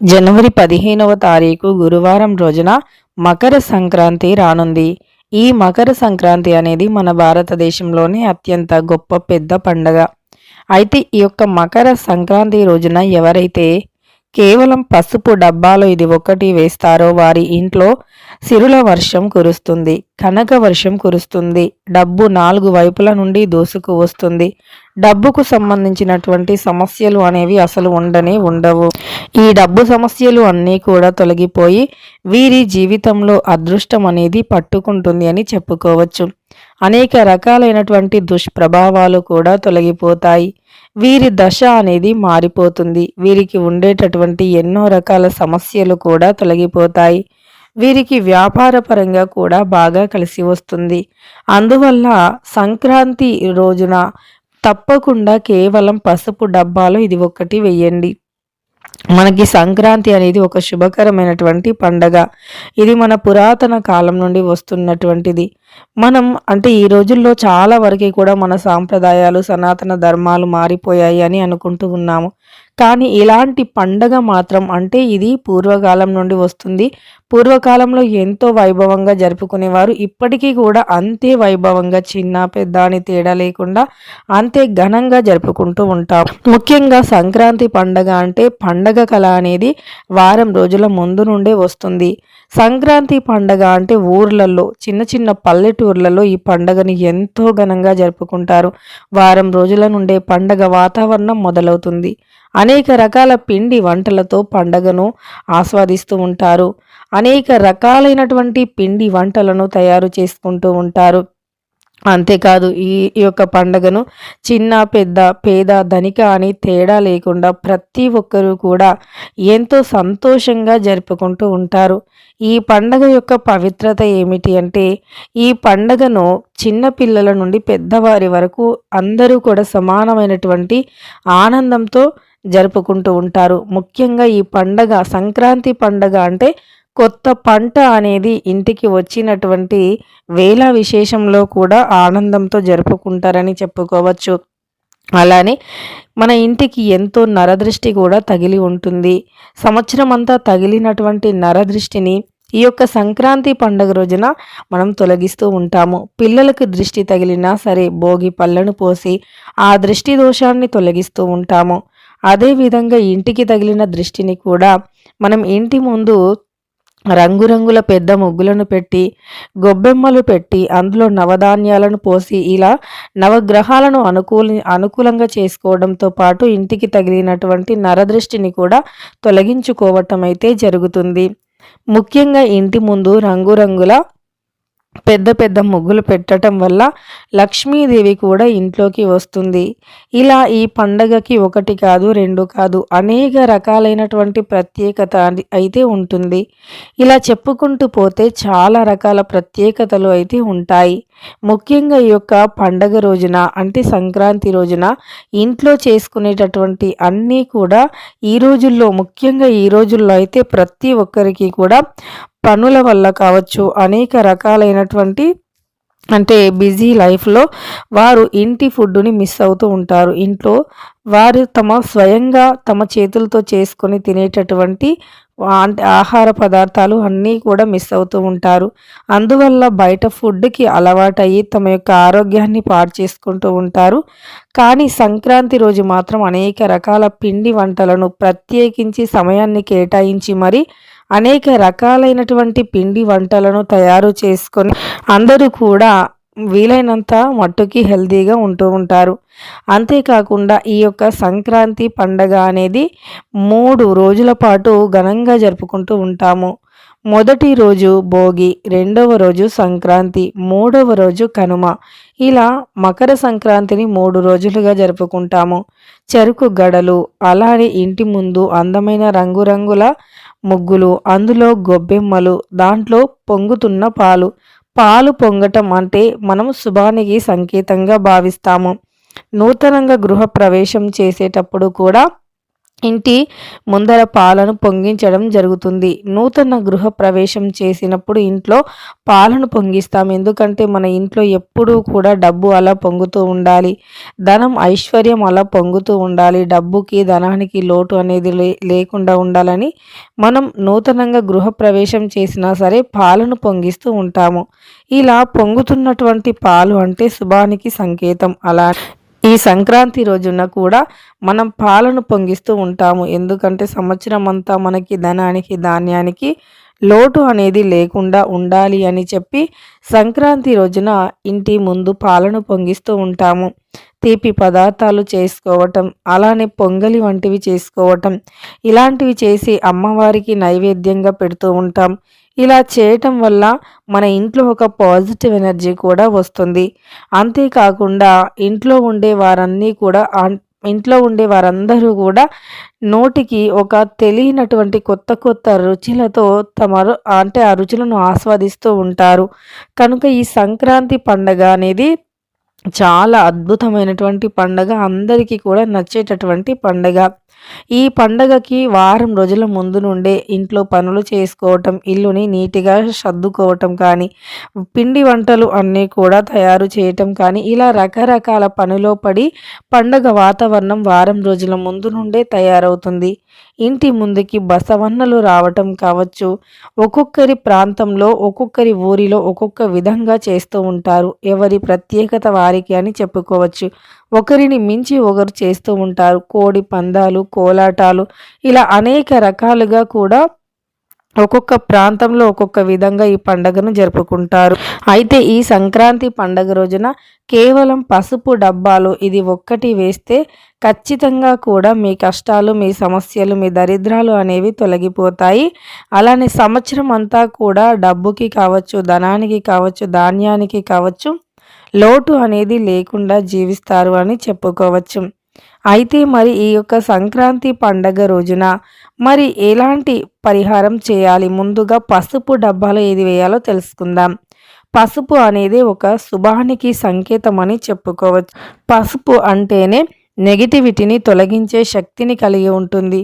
జనవరి పదిహేనవ తారీఖు గురువారం రోజున మకర సంక్రాంతి రానుంది. ఈ మకర సంక్రాంతి అనేది మన భారతదేశంలోనే అత్యంత గొప్ప పెద్ద పండగ. అయితే ఈ యొక్క మకర సంక్రాంతి రోజున ఎవరైతే కేవలం పసుపు డబ్బాలో ఇది ఒకటి వేస్తారో వారి ఇంట్లో సిరుల వర్షం కురుస్తుంది. కనక వర్షం కురుస్తుంది. డబ్బు నాలుగు వైపుల నుండి దూసుకు వస్తుంది. డబ్బుకు సంబంధించినటువంటి సమస్యలు అనేవి అసలు ఉండనే ఉండవు. ఈ డబ్బు సమస్యలు అన్నీ కూడా తొలగిపోయి వీరి జీవితంలో అదృష్టం అనేది పట్టుకుంటుంది అని చెప్పుకోవచ్చు. అనేక రకాలైనటువంటి దుష్ప్రభావాలు కూడా తొలగిపోతాయి. వీరి దశ అనేది మారిపోతుంది. వీరికి ఉండేటటువంటి ఎన్నో రకాల సమస్యలు కూడా తొలగిపోతాయి. వీరికి వ్యాపార పరంగా కూడా బాగా కలిసి వస్తుంది. అందువల్ల సంక్రాంతి రోజున తప్పకుండా కేవలం పసుపు డబ్బాలో ఇది ఒక్కటి వెయ్యండి. మనకి సంక్రాంతి అనేది ఒక శుభకరమైనటువంటి పండగ. ఇది మన పురాతన కాలం నుండి వస్తున్నటువంటిది. మనం అంటే ఈ రోజుల్లో చాలా వరకు కూడా మన సాంప్రదాయాలు సనాతన ధర్మాలు మారిపోయాయి అని అనుకుంటూ ఉన్నాము. కానీ ఇలాంటి పండగ మాత్రం అంటే ఇది పూర్వకాలం నుండి వస్తుంది. పూర్వకాలంలో ఎంతో వైభవంగా జరుపుకునేవారు. ఇప్పటికీ కూడా అంతే వైభవంగా చిన్న పెద్ద అని తేడా లేకుండా అంతే ఘనంగా జరుపుకుంటూ ఉంటాం. ముఖ్యంగా సంక్రాంతి పండగ అంటే పండగ కళ అనేది వారం రోజుల ముందు నుండే వస్తుంది. సంక్రాంతి పండగ అంటే ఊర్లలో చిన్న చిన్న పల్లెటూర్లలో ఈ పండగని ఎంతో ఘనంగా జరుపుకుంటారు. వారం రోజుల నుండే పండగ వాతావరణం మొదలవుతుంది. అనేక రకాల పిండి వంటలతో పండగను ఆస్వాదిస్తూ ఉంటారు. అనేక రకాలైనటువంటి పిండి వంటలను తయారు చేసుకుంటూ ఉంటారు. అంతేకాదు ఈ యొక్క పండగను చిన్న పెద్ద పేద ధనిక అని తేడా లేకుండా ప్రతి ఒక్కరూ కూడా ఎంతో సంతోషంగా జరుపుకుంటూ ఉంటారు. ఈ పండగ యొక్క పవిత్రత ఏమిటి అంటే ఈ పండగను చిన్నపిల్లల నుండి పెద్దవారి వరకు అందరూ కూడా సమానమైనటువంటి ఆనందంతో జరుపుకుంటూ ఉంటారు. ముఖ్యంగా ఈ పండగ సంక్రాంతి పండగ అంటే కొత్త పంట అనేది ఇంటికి వచ్చినటువంటి వేళ విశేషంలో కూడా ఆనందంతో జరుపుకుంటారని చెప్పుకోవచ్చు. అలానే మన ఇంటికి ఎంతో నరదృష్టి కూడా తగిలి ఉంటుంది. సంవత్సరం అంతా తగిలినటువంటి నరదృష్టిని ఈ యొక్క సంక్రాంతి పండుగ రోజున మనం తొలగిస్తూ ఉంటాము. పిల్లలకు దృష్టి తగిలినా సరే భోగి పళ్ళను పోసి ఆ దృష్టి దోషాన్ని తొలగిస్తూ ఉంటాము. అదేవిధంగా ఇంటికి తగిలిన దృష్టిని కూడా మనం ఇంటి ముందు రంగురంగుల పెద్ద ముగ్గులను పెట్టి గొబ్బెమ్మలు పెట్టి అందులో నవధాన్యాలను పోసి ఇలా నవగ్రహాలను అనుకూల అనుకూలంగా చేసుకోవడంతో పాటు ఇంటికి తగిలినటువంటి నరదృష్టిని కూడా తొలగించుకోవటం అయితే జరుగుతుంది. ముఖ్యంగా ఇంటి ముందు రంగురంగుల పెద్ద పెద్ద ముగ్గులు పెట్టడం వల్ల లక్ష్మీదేవి కూడా ఇంట్లోకి వస్తుంది. ఇలా ఈ పండగకి ఒకటి కాదు రెండు కాదు అనేక రకాలైనటువంటి ప్రత్యేకత అయితే ఉంటుంది. ఇలా చెప్పుకుంటూ పోతే చాలా రకాల ప్రత్యేకతలు అయితే ఉంటాయి. ముఖ్యంగా ఈ యొక్క పండగ రోజున అంటే సంక్రాంతి రోజున ఇంట్లో చేసుకునేటటువంటి అన్నీ కూడా ఈ రోజుల్లో ముఖ్యంగా ఈ రోజుల్లో అయితే ప్రతి ఒక్కరికి కూడా పనుల వల్ల కావచ్చు అనేక రకాలైనటువంటి అంటే బిజీ లైఫ్లో వారు ఇంటి ఫుడ్ని మిస్ అవుతూ ఉంటారు. ఇంట్లో వారు తమ స్వయంగా తమ చేతులతో చేసుకొని తినేటటువంటి ఆహార పదార్థాలు అన్నీ కూడా మిస్ అవుతూ ఉంటారు. అందువల్ల బయట ఫుడ్కి అలవాటయ్యి తమ యొక్క ఆరోగ్యాన్ని పాడు చేసుకుంటూ ఉంటారు. కానీ సంక్రాంతి రోజు మాత్రం అనేక రకాల పిండి వంటలను ప్రత్యేకించి సమయాన్ని కేటాయించి మరి అనేక రకాలైనటువంటి పిండి వంటలను తయారు చేసుకొని అందరూ కూడా వీలైనంత మట్టుకి హెల్తీగా ఉంటూ ఉంటారు. అంతేకాకుండా ఈ యొక్క సంక్రాంతి పండగ అనేది మూడు రోజుల పాటు ఘనంగా జరుపుకుంటూ ఉంటాము. మొదటి రోజు భోగి రెండవ రోజు సంక్రాంతి మూడవ రోజు కనుమ. ఇలా మకర సంక్రాంతిని మూడు రోజులుగా జరుపుకుంటాము. చెరుకు గడలు అలానే ఇంటి ముందు అందమైన రంగురంగుల ముగ్గులు అందులో గొబ్బెమ్మలు దాంట్లో పొంగుతున్న పాలు. పాలు పొంగటం అంటే మనం శుభానికి సంకేతంగా భావిస్తాము. నూతనంగా గృహ ప్రవేశం చేసేటప్పుడు కూడా ఇంటి ముందర పాలను పొంగించడం జరుగుతుంది. నూతన గృహ ప్రవేశం చేసినప్పుడు ఇంట్లో పాలను పొంగిస్తాం. ఎందుకంటే మన ఇంట్లో ఎప్పుడూ కూడా డబ్బు అలా పొంగుతూ ఉండాలి. ధనం ఐశ్వర్యం అలా పొంగుతూ ఉండాలి. డబ్బుకి ధనానికి లోటు అనేది లేకుండా ఉండాలని మనం నూతనంగా గృహ ప్రవేశం చేసినా సరే పాలను పొంగిస్తూ ఉంటాము. ఇలా పొంగుతున్నటువంటి పాలు అంటే శుభానికి సంకేతం. అలా ఈ సంక్రాంతి రోజున కూడా మనం పాలను పొంగిస్తూ ఉంటాము. ఎందుకంటే సంవత్సరం అంతా మనకి ధనానికి ధాన్యానికి లోటు అనేది లేకుండా ఉండాలి అని చెప్పి సంక్రాంతి రోజున ఇంటి ముందు పాలను పొంగిస్తూ ఉంటాము. తీపి పదార్థాలు చేసుకోవటం అలానే పొంగలి వంటివి చేసుకోవటం ఇలాంటివి చేసి అమ్మవారికి నైవేద్యంగా పెడుతూ ఉంటాం. ఇలా చేయటం వల్ల మన ఇంట్లో ఒక పాజిటివ్ ఎనర్జీ కూడా వస్తుంది. అంతేకాకుండా ఇంట్లో ఉండే వారన్నీ కూడా ఇంట్లో ఉండే వారందరూ కూడా నోటికి ఒక తెలియనటువంటి కొత్త కొత్త రుచులతో తమ అంటే ఆ రుచులను ఆస్వాదిస్తూ ఉంటారు. కనుక ఈ సంక్రాంతి పండగ అనేది చాలా అద్భుతమైనటువంటి పండగ అందరికీ కూడా నచ్చేటటువంటి పండగ. ఈ పండగకి వారం రోజుల ముందు నుండే ఇంట్లో పనులు చేసుకోవటం ఇల్లుని నీట్గా సర్దుకోవటం కానీ పిండి వంటలు అన్నీ కూడా తయారు చేయటం కానీ ఇలా రకరకాల పనిలో పడి పండగ వాతావరణం వారం రోజుల ముందు నుండే తయారవుతుంది. ఇంటి ముందుకి బసవన్నలు రావటం కావచ్చు. ఒక్కొక్కరి ప్రాంతంలో ఒక్కొక్కరి ఊరిలో ఒక్కొక్క విధంగా చేస్తూ ఉంటారు. ఎవరి ప్రత్యేకత వారికి అని చెప్పుకోవచ్చు. ఒకరిని మించి ఒకరు చేస్తూ ఉంటారు. కోడి పందాలు కోలాటాలు ఇలా అనేక రకాలుగా కూడా ఒక్కొక్క ప్రాంతంలో ఒక్కొక్క విధంగా ఈ పండుగను జరుపుకుంటారు. అయితే ఈ సంక్రాంతి పండగ రోజున కేవలం పసుపు డబ్బాలు ఇది ఒక్కటి వేస్తే ఖచ్చితంగా కూడా మీ కష్టాలు మీ సమస్యలు మీ దరిద్రాలు అనేవి తొలగిపోతాయి. అలానే సంవత్సరం అంతా కూడా డబ్బుకి కావచ్చు ధనానికి కావచ్చు ధాన్యానికి కావచ్చు లోటు అనేది లేకుండా జీవిస్తారు అని చెప్పుకోవచ్చు. అయితే మరి ఈ యొక్క సంక్రాంతి పండగ రోజున మరి ఎలాంటి పరిహారం చేయాలి? ముందుగా పసుపు డబ్బాలో ఏది వేయాలో తెలుసుకుందాం. పసుపు అనేది ఒక శుభానికి సంకేతం అని చెప్పుకోవచ్చు. పసుపు అంటేనే నెగిటివిటీని తొలగించే శక్తిని కలిగి ఉంటుంది.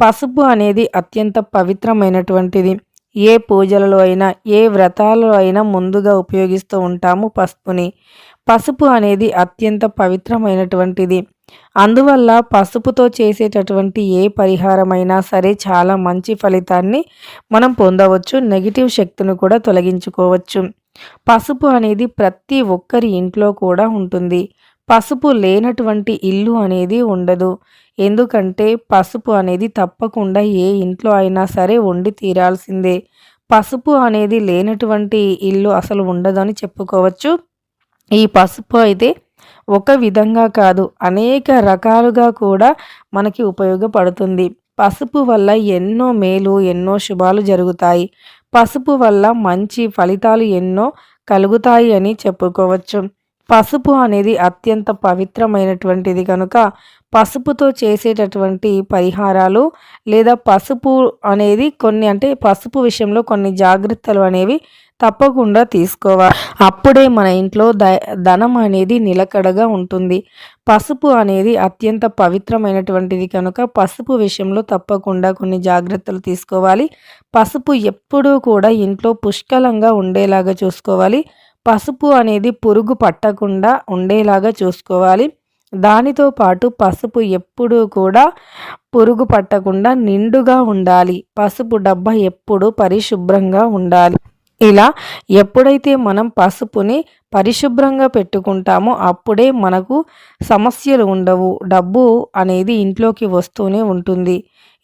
పసుపు అనేది అత్యంత పవిత్రమైనటువంటిది. ఏ పూజలలో అయినా ఏ వ్రతాలలో అయినా ముందుగా ఉపయోగిస్తూ ఉంటాము పసుపుని. పసుపు అనేది అత్యంత పవిత్రమైనటువంటిది. అందువల్ల పసుపుతో చేసేటటువంటి ఏ పరిహారమైనా సరే చాలా మంచి ఫలితాన్ని మనం పొందవచ్చు. నెగిటివ్ శక్తిని కూడా తొలగించుకోవచ్చు. పసుపు అనేది ప్రతి ఒక్కరి ఇంట్లో కూడా ఉంటుంది. పసుపు లేనటువంటి ఇల్లు అనేది ఉండదు. ఎందుకంటే పసుపు అనేది తప్పకుండా ఏ ఇంట్లో అయినా సరే వండి తీరాల్సిందే. పసుపు అనేది లేనటువంటి ఇల్లు అసలు ఉండదని చెప్పుకోవచ్చు. ఈ పసుపు అయితే ఒక విధంగా కాదు అనేక రకాలుగా కూడా మనకి ఉపయోగపడుతుంది. పసుపు వల్ల ఎన్నో మేలు ఎన్నో శుభాలు జరుగుతాయి. పసుపు వల్ల మంచి ఫలితాలు ఎన్నో కలుగుతాయి అని చెప్పుకోవచ్చు. పసుపు అనేది అత్యంత పవిత్రమైనటువంటిది కనుక పసుపుతో చేసేటటువంటి పరిహారాలు లేదా పసుపు అనేది కొన్ని అంటే పసుపు విషయంలో కొన్ని జాగ్రత్తలు అనేవి తప్పకుండా తీసుకోవాలి. అప్పుడే మన ఇంట్లో ద ధనం అనేది నిలకడగా ఉంటుంది. పసుపు అనేది అత్యంత పవిత్రమైనటువంటిది కనుక పసుపు విషయంలో తప్పకుండా కొన్ని జాగ్రత్తలు తీసుకోవాలి. పసుపు ఎప్పుడూ కూడా ఇంట్లో పుష్కలంగా ఉండేలాగా చూసుకోవాలి. పసుపు అనేది పురుగు పట్టకుండా ఉండేలాగా చూసుకోవాలి. దానితో పాటు పసుపు ఎప్పుడూ కూడా పురుగు పట్టకుండా నిండుగా ఉండాలి. పసుపు డబ్బా ఎప్పుడు పరిశుభ్రంగా ఉండాలి. ఇలా ఎప్పుడైతే మనం పసుపుని పరిశుభ్రంగా పెట్టుకుంటామో అప్పుడే మనకు సమస్యలు ఉండవు. డబ్బు అనేది ఇంట్లోకి వస్తూనే ఉంటుంది.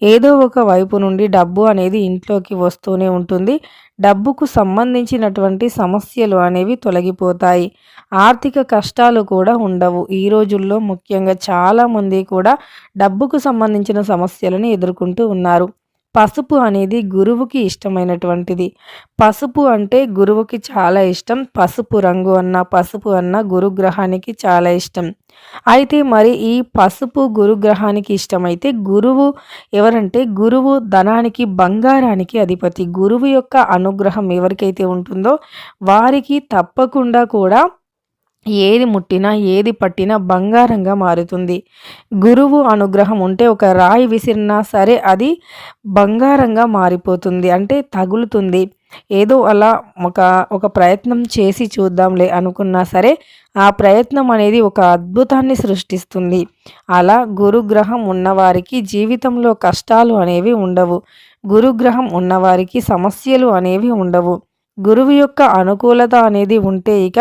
ఏదో ఒక వైపు నుండి డబ్బు అనేది ఇంట్లోకి వస్తూనే ఉంటుంది. డబ్బుకు సంబంధించినటువంటి సమస్యలు అనేవి తొలగిపోతాయి. ఆర్థిక కష్టాలు కూడా ఉండవు. ఈ రోజుల్లో ముఖ్యంగా చాలామంది కూడా డబ్బుకు సంబంధించిన సమస్యలను ఎదుర్కొంటూ ఉన్నారు. పసుపు అనేది గురువుకి ఇష్టమైనటువంటిది. పసుపు అంటే గురువుకి చాలా ఇష్టం. పసుపు రంగు అన్న పసుపు అన్న గురుగ్రహానికి చాలా ఇష్టం. అయితే మరి ఈ పసుపు గురుగ్రహానికి ఇష్టమైతే గురువు ఎవరంటే గురువు ధనానికి బంగారానికి అధిపతి. గురువు యొక్క అనుగ్రహం ఎవరికైతే ఉంటుందో వారికి తప్పకుండా కూడా ఏది ముట్టినా ఏది పట్టినా బంగారంగా మారుతుంది. గురువు అనుగ్రహం ఉంటే ఒక రాయి విసిరినా సరే అది బంగారంగా మారిపోతుంది అంటే తగులుతుంది. ఏదో అలా ఒక ఒక ప్రయత్నం చేసి చూద్దాంలే అనుకున్నా సరే ఆ ప్రయత్నం అనేది ఒక అద్భుతాన్ని సృష్టిస్తుంది. అలా గురుగ్రహం ఉన్నవారికి జీవితంలో కష్టాలు అనేవి ఉండవు. గురుగ్రహం ఉన్నవారికి సమస్యలు అనేవి ఉండవు. గురువు యొక్క అనుకూలత అనేది ఉంటే ఇక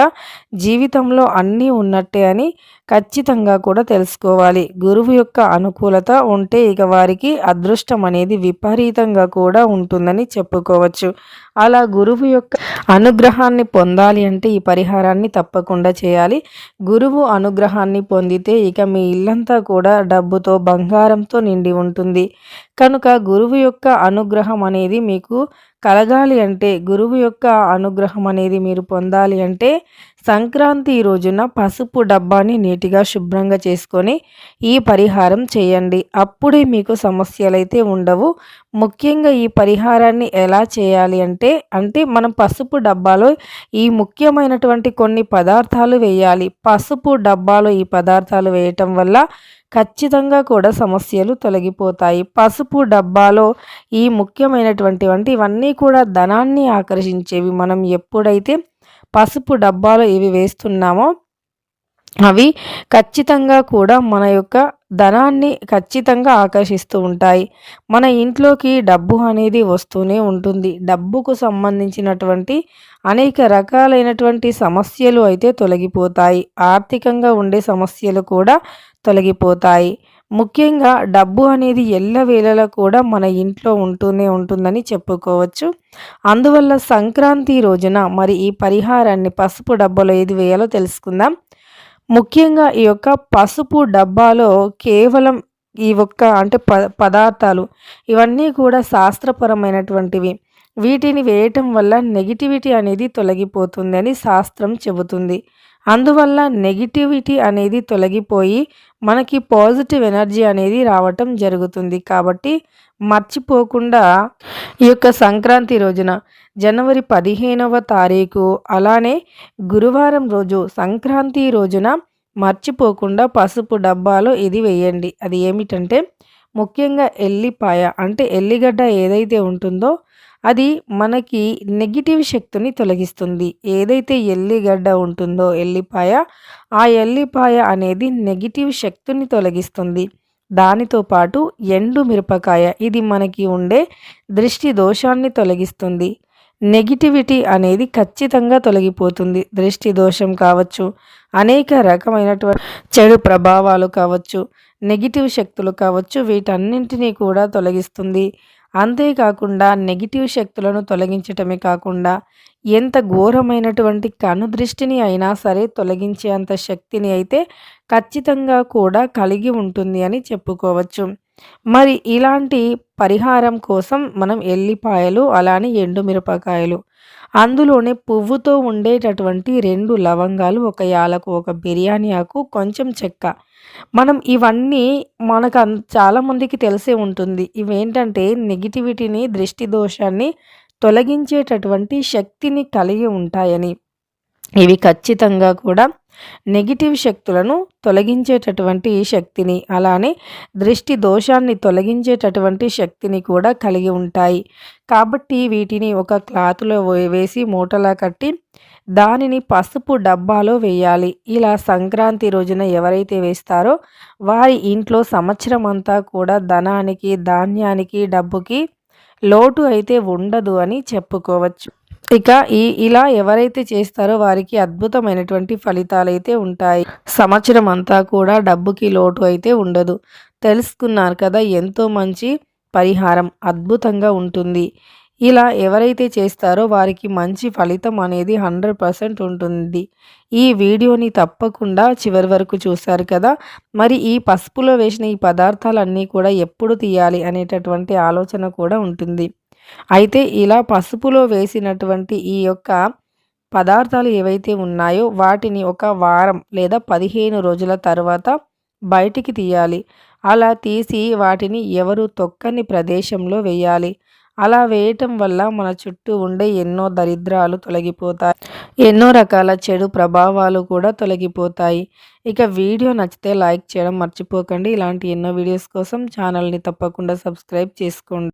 జీవితంలో అన్నీ ఉన్నట్టే అని ఖచ్చితంగా కూడా తెలుసుకోవాలి. గురువు యొక్క అనుకూలత ఉంటే ఇక వారికి అదృష్టం అనేది విపరీతంగా కూడా ఉంటుందని చెప్పుకోవచ్చు. అలా గురువు యొక్క అనుగ్రహాన్ని పొందాలి అంటే ఈ పరిహారాన్ని తప్పకుండా చేయాలి. గురువు అనుగ్రహాన్ని పొందితే ఇక మీ ఇల్లంతా కూడా డబ్బుతో బంగారంతో నిండి ఉంటుంది. కనుక గురువు యొక్క అనుగ్రహం అనేది మీకు కలగాలి అంటే గురువు యొక్క అనుగ్రహం అనేది మీరు పొందాలి అంటే సంక్రాంతి రోజున పసుపు డబ్బాని నీటిగా శుభ్రంగా చేసుకొని ఈ పరిహారం చేయండి. అప్పుడే మీకు సమస్యలైతే ఉండవు. ముఖ్యంగా ఈ పరిహారాన్ని ఎలా చేయాలి అంటే అంటే మనం పసుపు డబ్బాలో ఈ ముఖ్యమైనటువంటి కొన్ని పదార్థాలు వేయాలి. పసుపు డబ్బాలో ఈ పదార్థాలు వేయటం వల్ల ఖచ్చితంగా కూడా సమస్యలు తొలగిపోతాయి. పసుపు డబ్బాలో ఈ ముఖ్యమైనటువంటి వంటి ఇవన్నీ కూడా ధనాన్ని ఆకర్షించేవి మనం ఎప్పుడైతే పసుపు డబ్బాలో ఇవి వేస్తున్నామో. అవి ఖచ్చితంగా కూడా మన యొక్క ధనాన్ని ఖచ్చితంగా ఆకర్షిస్తూ ఉంటాయి. మన ఇంట్లోకి డబ్బు అనేది వస్తూనే ఉంటుంది. డబ్బుకు సంబంధించినటువంటి అనేక రకాలైనటువంటి సమస్యలు అయితే తొలగిపోతాయి. ఆర్థికంగా ఉండే సమస్యలు కూడా తొలగిపోతాయి. ముఖ్యంగా డబ్బు అనేది ఎల్లవేళలా కూడా మన ఇంట్లో ఉంటూనే ఉంటుందని చెప్పుకోవచ్చు. అందువల్ల సంక్రాంతి రోజున మరి ఈ పరిహారాన్ని పసుపు డబ్బాలో ఏది వేయాలో తెలుసుకుందాం. ముఖ్యంగా ఈ యొక్క పసుపు డబ్బాలో కేవలం ఈ ఒక్క అంటే ప పదార్థాలు ఇవన్నీ కూడా శాస్త్రపరమైనటువంటివి. వీటిని వేయటం వల్ల నెగిటివిటీ అనేది తొలగిపోతుందని శాస్త్రం చెబుతుంది. అందువల్ల నెగిటివిటీ అనేది తొలగిపోయి మనకి పాజిటివ్ ఎనర్జీ అనేది రావటం జరుగుతుంది. కాబట్టి మర్చిపోకుండా ఈ యొక్క సంక్రాంతి రోజున జనవరి పదిహేనవ తారీఖు అలానే గురువారం రోజు సంక్రాంతి రోజున మర్చిపోకుండా పసుపు డబ్బాలో ఇది వేయండి. అది ఏమిటంటే ముఖ్యంగా ఎల్లిపాయ అంటే ఎల్లిగడ్డ ఏదైతే ఉంటుందో అది మనకి నెగిటివ్ శక్తిని తొలగిస్తుంది. ఏదైతే ఎల్లిగడ్డ ఉంటుందో ఎల్లిపాయ ఆ ఎల్లిపాయ అనేది నెగిటివ్ శక్తిని తొలగిస్తుంది. దానితో పాటు ఎండు మిరపకాయ ఇది మనకి ఉండే దృష్టి దోషాన్ని తొలగిస్తుంది. నెగిటివిటీ అనేది ఖచ్చితంగా తొలగిపోతుంది. దృష్టి దోషం కావచ్చు అనేక రకమైనటువంటి చెడు ప్రభావాలు కావచ్చు నెగిటివ్ శక్తులు కావచ్చు వీటన్నింటినీ కూడా తొలగిస్తుంది. అంతేకాకుండా నెగిటివ్ శక్తులను తొలగించటమే కాకుండా ఎంత ఘోరమైనటువంటి కనుదృష్టిని అయినా సరే తొలగించే అంత శక్తిని అయితే ఖచ్చితంగా కూడా కలిగి ఉంటుంది అని చెప్పుకోవచ్చు. మరి ఇలాంటి పరిహారం కోసం మనం ఎల్లిపాయలు అలానే ఎండుమిరపకాయలు. అందులోనే పువ్వుతో ఉండేటటువంటి రెండు లవంగాలు ఒక యాలకు ఒక బిర్యానీ ఆకు కొంచెం చెక్క. మనం ఇవన్నీ మనకు చాలామందికి తెలిసే ఉంటుంది. ఇవేంటంటే నెగిటివిటీని దృష్టి దోషాన్ని తొలగించేటటువంటి శక్తిని కలిగి ఉంటాయని. ఇవి ఖచ్చితంగా కూడా నెగిటివ్ శక్తులను తొలగించేటటువంటి శక్తిని అలానే దృష్టి దోషాన్ని తొలగించేటటువంటి శక్తిని కూడా కలిగి ఉంటాయి. కాబట్టి వీటిని ఒక క్లాత్లో వేసి మూటలా కట్టి దానిని పసుపు డబ్బాలో వేయాలి. ఇలా సంక్రాంతి రోజున ఎవరైతే వేస్తారో వారి ఇంట్లో సంవత్సరం అంతా కూడా ధనానికి ధాన్యానికి డబ్బుకి లోటు అయితే ఉండదు అని చెప్పుకోవచ్చు. ఇక ఈ ఇలా ఎవరైతే చేస్తారో వారికి అద్భుతమైనటువంటి ఫలితాలు అయితే ఉంటాయి. సంవత్సరం అంతా కూడా డబ్బుకి లోటు అయితే ఉండదు. తెలుసుకున్నారు కదా ఎంతో మంచి పరిహారం అద్భుతంగా ఉంటుంది. ఇలా ఎవరైతే చేస్తారో వారికి మంచి ఫలితం అనేది హండ్రెడ్ పర్సెంట్ ఉంటుంది. ఈ వీడియోని తప్పకుండా చివరి వరకు చూశారు కదా? మరి ఈ పసుపులో వేసిన ఈ పదార్థాలన్నీ కూడా ఎప్పుడు తీయాలి అనేటటువంటి ఆలోచన కూడా ఉంటుంది. అయితే ఇలా పసుపులో వేసినటువంటి ఈ యొక్క పదార్థాలు ఏవైతే ఉన్నాయో వాటిని ఒక వారం లేదా పదిహేను రోజుల తర్వాత బయటికి తీయాలి. అలా తీసి వాటిని ఎవరు తొక్కని ప్రదేశంలో వేయాలి. అలా వేయటం వల్ల మన చుట్టూ ఉండే ఎన్నో దరిద్రాలు తొలగిపోతాయి. ఎన్నో రకాల చెడు ప్రభావాలు కూడా తొలగిపోతాయి. ఇక వీడియో నచ్చితే లైక్ చేయడం మర్చిపోకండి. ఇలాంటి ఎన్నో వీడియోస్ కోసం ఛానల్ని తప్పకుండా సబ్స్క్రైబ్ చేసుకోండి.